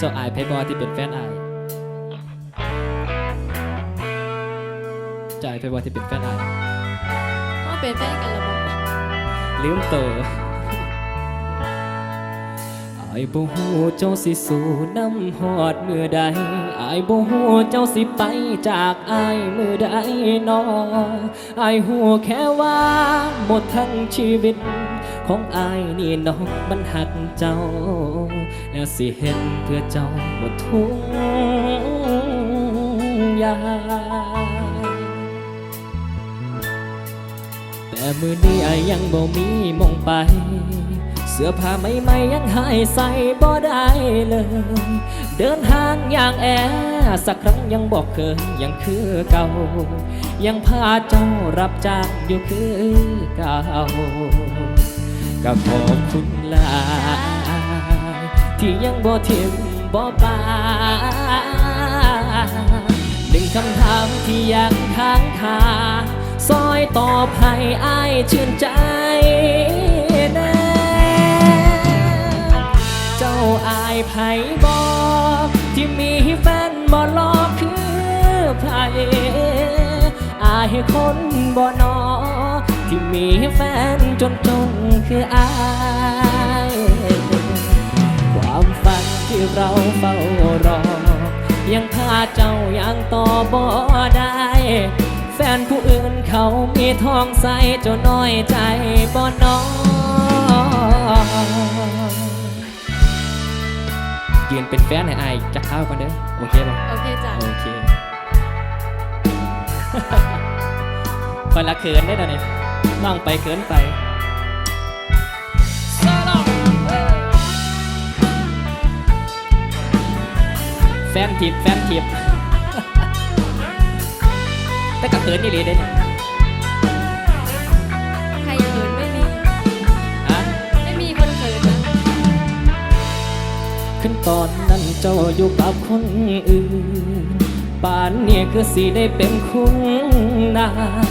เจ้าอายไพบอที่เป็นแฟนอายเจ้าอายไพบอที่เป็นแฟนอายเขาเป็นแฟนกันแล้วบอกลืมเตออายบ่ฮู้เจ้าสิสู่น้ำหอดมือใดอายบ่ฮู้เจ้าสิไปจากอายมือใดนออายฮู้แค่ว่าหมดทั้งชีวิต ของอายนี่น้องมันหักเจ้า แล้วสิเห็นเพื่อเจ้าหมดทุกอย่างแต่มือนี้ไอายยังบ่มีมองไป เสื้อผ้าใหม่ยังหายใส่บ่ได้เลย เดินทางอย่างแอสักครั้งยังบอกเคยยังคือเก่า ยังพาเจ้ารับจ้างอยู่คือเก่าก็ขอบคุณลา ที่ยังบ่ทิมบ่ปาหนึ่งคำถามที่ยังค้างคาซอยตอบให้อายชื่นใจแน่เจ้าอายไผบอกที่มีแฟนบ่รอคือไผอายคนบ่นอที่มีแฟนจนจนคืออาย ที่เราเฝ้ารอ ยังพาเจ้ายังต่อบ่ได้ แฟนผู้อื่นเขามีทองใสเจ้าน้อยใจบ่น้อยืนเป็นแฟนให้อายจะเข้ากันเด้อโอเคป่ะโอเคจ้ะโอเคคนละเขินได้ตอนนี้น้องไปเขินไป แฟนทิปแฟนทิปแต่ก็เขินนี่เลยได้เนี่ยใครเขินไม่มี ฮะไม่มีคนเขินนะขึ้นตอนนั้นเจ้าอยู่กับคนอื่นป่านเนี่ยคือสิได้เป็นคุ้งนาง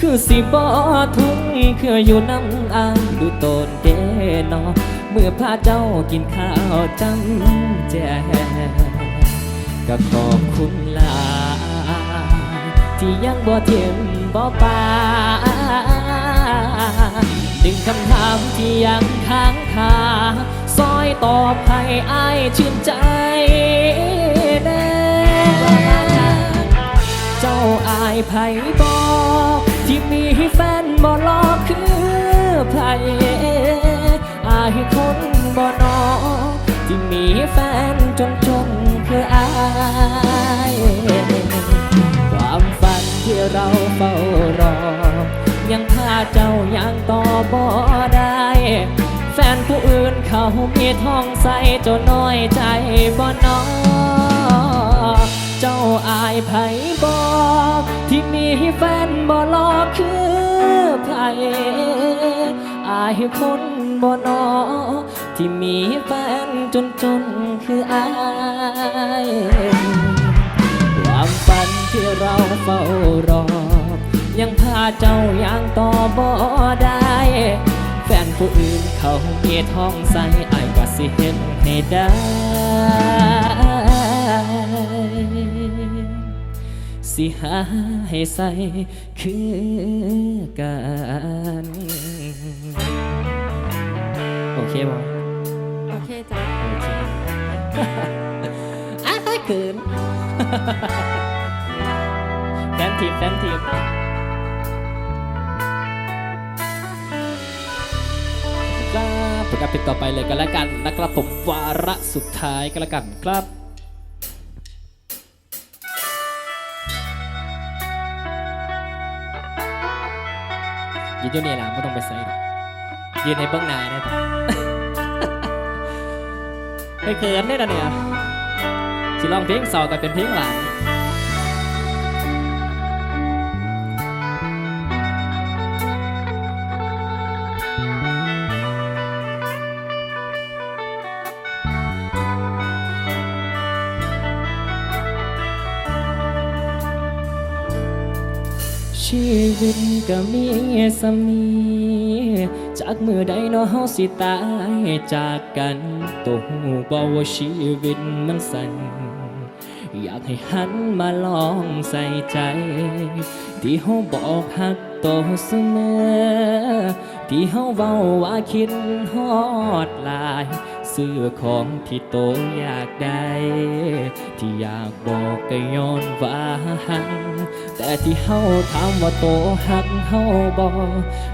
คือสิบ่ทุกข์คืออยู่น้ำอายดูโตนเดนอเมื่อพาเจ้ากินข้าวจำแจ ก็ขอบคุณลา ที่ยังบ่เทียมบ่ปาดึงคำถามที่ยังค้างคาซอยตอบให้อายชื่นใจแน่เจ้าอายไผบอกที่มีแฟนบ่รอกคือไผอายคนบ่นอ ที่มีแฟนจนจนคืออาย ความฝันที่เราเฝ้ารอ ยังพาเจ้ายังต่อบ่ได้ แฟนผู้อื่นเขามีท้องใสจ้าน้อยใจบ่นอเจ้าอายไผบอกที่มีแฟนบ่รอคือไผอายคนบ่นอ ที่มีแฟนจนจนคืออายความฝันที่เราเฝ้ารอ ยังพาเจ้ายังต่อบ่ได้ แฟนผู้อื่นเขามีท้องใสไอายก็สิเห็นให้ได้ สิหาให้ใส่คือกัน โอเคบ่ อ้าวเขินแฟนทีมแฟนทีมครับประกาศปิดต่อไปเลยกันแล้วกันนะครับผมวาระสุดท้ายกันแล้วกันครับยืนอยู่นี่นะไม่ต้องไปใส่หรอกยืนในเบื้องหน้าได้ ไปเขินได้นะเนี่ยสิลองเพลงเศร้ากันเป็นเพลงหวานชีวิตก็มีสามี จากมือใดน้อเฮาสิตายจากกันตัวหูบ่ว่าชีวิตมันสั้นอยากให้หันมาลองใส่ใจ ที่เฮาบอกหักโตวเสมอ ที่เฮาเว้าว่าคิดฮอดลาย ซื้อของที่โตอยากได้ ที่อยากบอกก็ย้อนว่าหักแต่ที่เฮาถามว่าโตหักเฮาบอก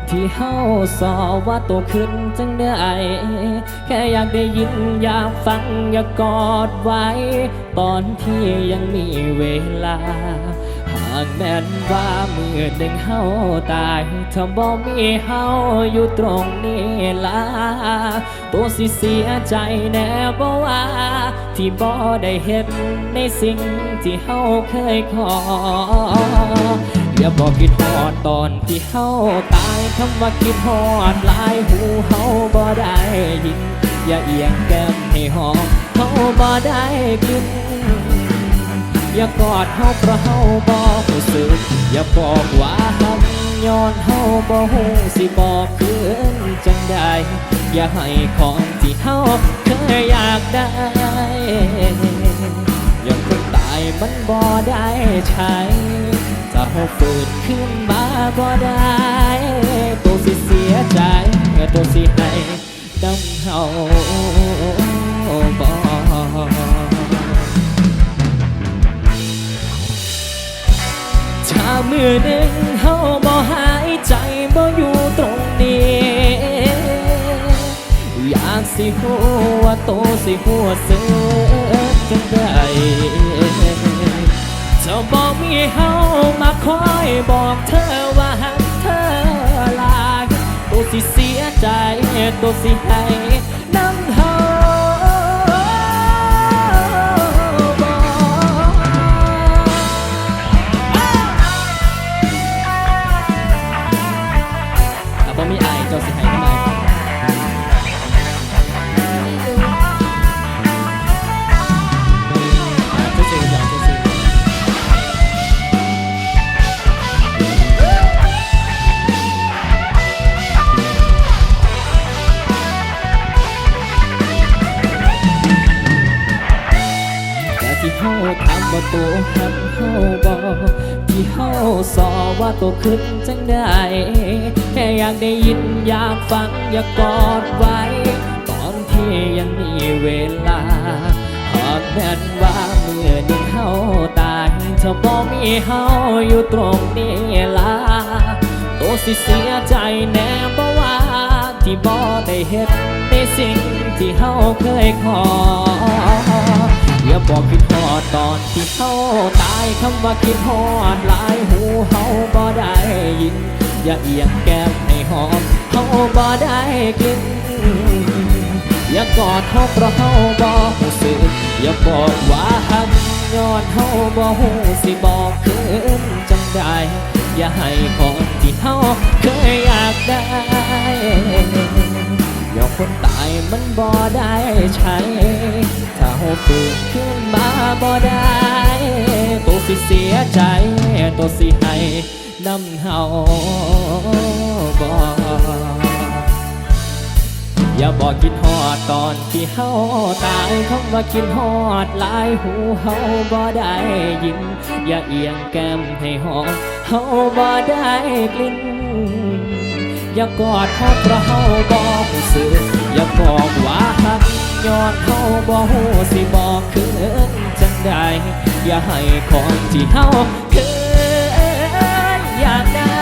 ที่เฮาสอว่าโตขึ้นจังได้แค่อยากได้ยินอยากฟังอยากกอดไว้ ตอนที่ยังมีเวลา หากแม่นว่า อหนึ่งเฮาตายถ้าบ่มีเฮาอยู่ตรงนี้ล่ะตัวสิเสียใจแน่บ่ว่า ที่บ่ได้เห็นในสิ่งที่เฮาเคยขออย่าบอกคิดฮอดตอนที่เฮาตายคำว่าคิดฮอดหลายหูเฮาบ่ได้ยิน อย่าเอียงแก้มให้หอมเฮาบ่ได้กิน อย่ากอดเฮาเพราะเฮาบ่รู้สึก อย่าบอกว่าหักย้อนเฮาบ่ฮู้สิบอกคืนจังใดอย่าให้ของที่เฮาเคยอยากได้อย่างคนตายมันบ่ได้ใช้ถ้าเฮาฝืนขึ้นมาบ่ได้ตัวสิเสียใจตัวสิให้ดำเฮาบ่ มือหนึ่งเฮาบ่หายใจบ่อยู่ตรงนี้ อยากสิหัวโตสิหัวเสือจังไดจ้าบ่มีเฮามาคอยบอกเธอว่าหักเธอลาตัวสิเสียใจตัวสิให้ อว่าตัวขึ้นจังได้ แค่อยากได้ยินอยากฟังอยากกอดไว้ ตอนที่ยังมีเวลาหากแม่นว่าเมื่อหนึ่งเฮาตายถ้าบ่มีเฮาอยู่ตรงนี้ล่ะตัวสิเสียใจแน่บ่ว่าที่บ่ได้เฮ็ดในสิ่งที่เฮาเคยขอ อย่าบอกคิดฮอดตอนที่เฮาตายคำว่าคิดฮอดหลายหูเฮาบ่ได้ยิน อย่าเอียงแก้มให้หอมเฮาบ่ได้กลินอย่ากอดเฮาเพราะเฮาบ่ฮู้สึกอย่าบอกว่าหักย้อนเฮาบ่ฮู้สิบอกคืนจังใดอย่าให้ของที่เฮาเคยอยากได้อย่าคนตายมันบ่ได้ใช้ ถ้าเฮาฝืนขึ้นมาบ่ได้ตัวสิเสียใจตัวสิให้น้ำเฮาบ่อย่าบอกคิดฮอดตอนที่เฮาตายคำว่าคิดฮอดหลายหูเฮาบ่ได้ยินอย่าเอียงแก้มให้หอมเฮาบ่ได้กลิ่นอย่ากอดเฮาเพราะเฮาบ่ฮู้สึก อย่าบอกว่าหักย้อนเฮาบ่ฮู้สิบอกคืนจังใดอย่าให้ของที่เฮาเคยอยากได้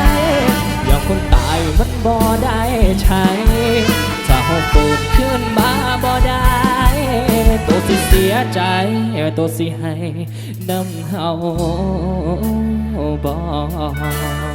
อย่าคนตายมันบ่ได้ใช้ถ้าเฮาเปิดขึ้นมาบ่ได้ตัวสิเสียใจตัวสิให้น้ำเฮาบ่อ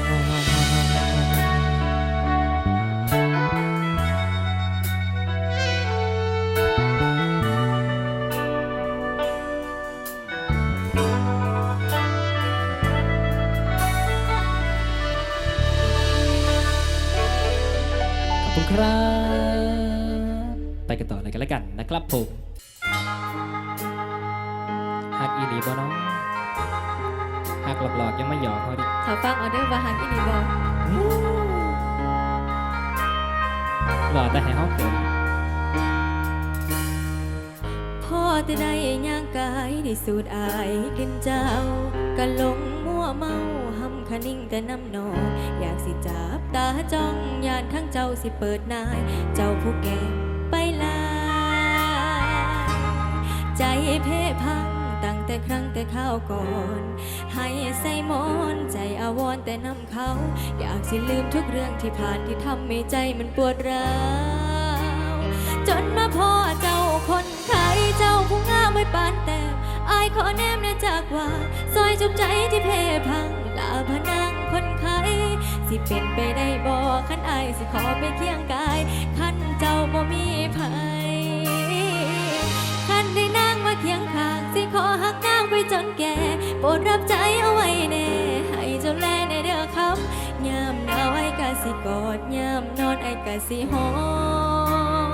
หลีบ่เน้องหักหลอกๆยังไม่หยอกเขาดิถ้าฟังเอาเด้อว่าฮักอีนี่บ่หลอดแต่ให้เขาเขินพ่อจะได้ย่างกายได้สูดอายกินเจ้าก็หลงมั่วเมาหำคะนิ่งแต่น้ำนองอยากสิจับตาจ้องยานทั้งเจ้าสิเปิดนาย เจ้าผู้แก่ไปลาใจเพ่พังตั้งแต่ครั้งแต่ข้าวก่อนาวรณ์แต่นำเขา อยากสิลืมทุกเรื่องที่ผ่านที่ทำให้ใจมันปวดร้าวจนมาพ่อเจ้าคนไข้เจ้าผู้งามไม่ปานแต่อายขอแนมเนจากว่าซอยจุกใจที่เพพังลาพนังคนไข้สิเป็นไปได้บ่ขันอายสิขอไปเคียงกายขันเจ้าบ่มีภัยขันได้นางมาเคียงข้างสิขอหักนางไปจนแก่โปรดรับใจเอาไว้แน่ สิกอดยามนอนไอ้กะสิหอม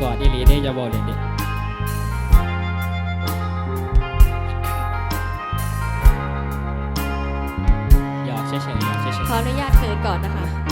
กอดอีหลีได้จะบอกเลยดิหยอกเฉยๆหยอกเฉยขออนุญาตเขินก่อนนะคะ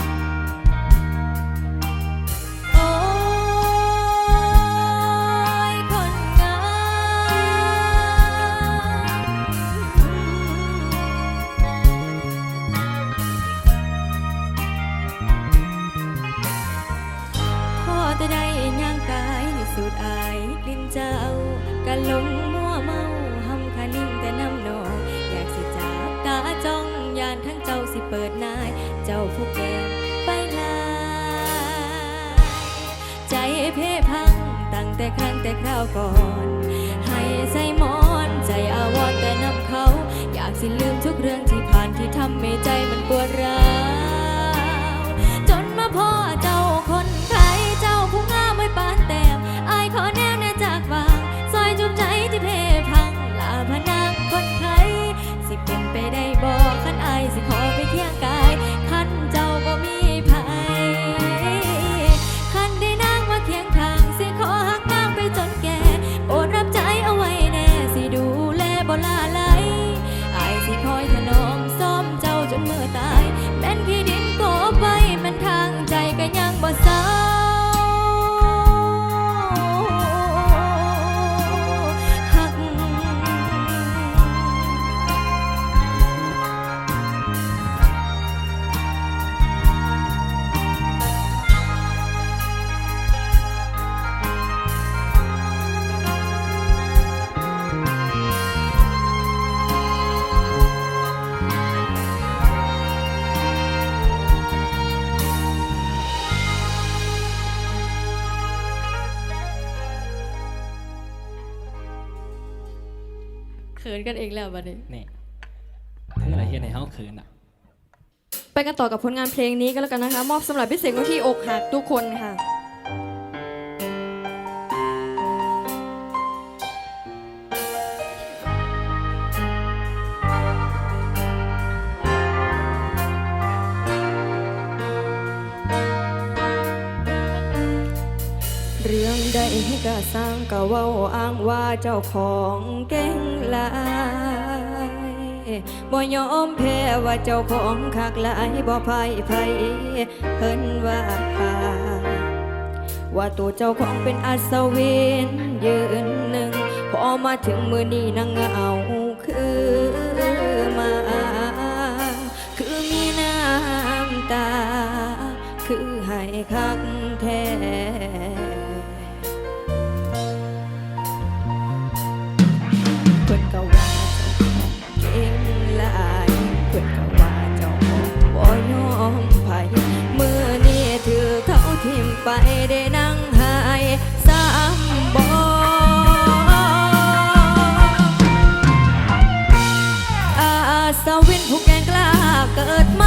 นกันเองแล้วบัดนี้ๆนี่เธออะไรเฮ็ดให้เขาเขินอะ ไปกันต่อกับผลงานเพลงนี้ก็แล้วกันนะคะ มอบสำหรับพิเศษที่อกหักทุกคนค่ะ ก็สร้างก็เว้าอ้างว่าเจ้าของเก่งหลายบ่ยอมแพ้ว่าเจ้าของคักหลายบ่พ่ไพ่เพิ่นว่าว่าตัวเจ้าของเป็นอัศวินยืนหนึ่งพอมาถึงมือนี้นางเอา วินผู้แกงกล้าเกิดมา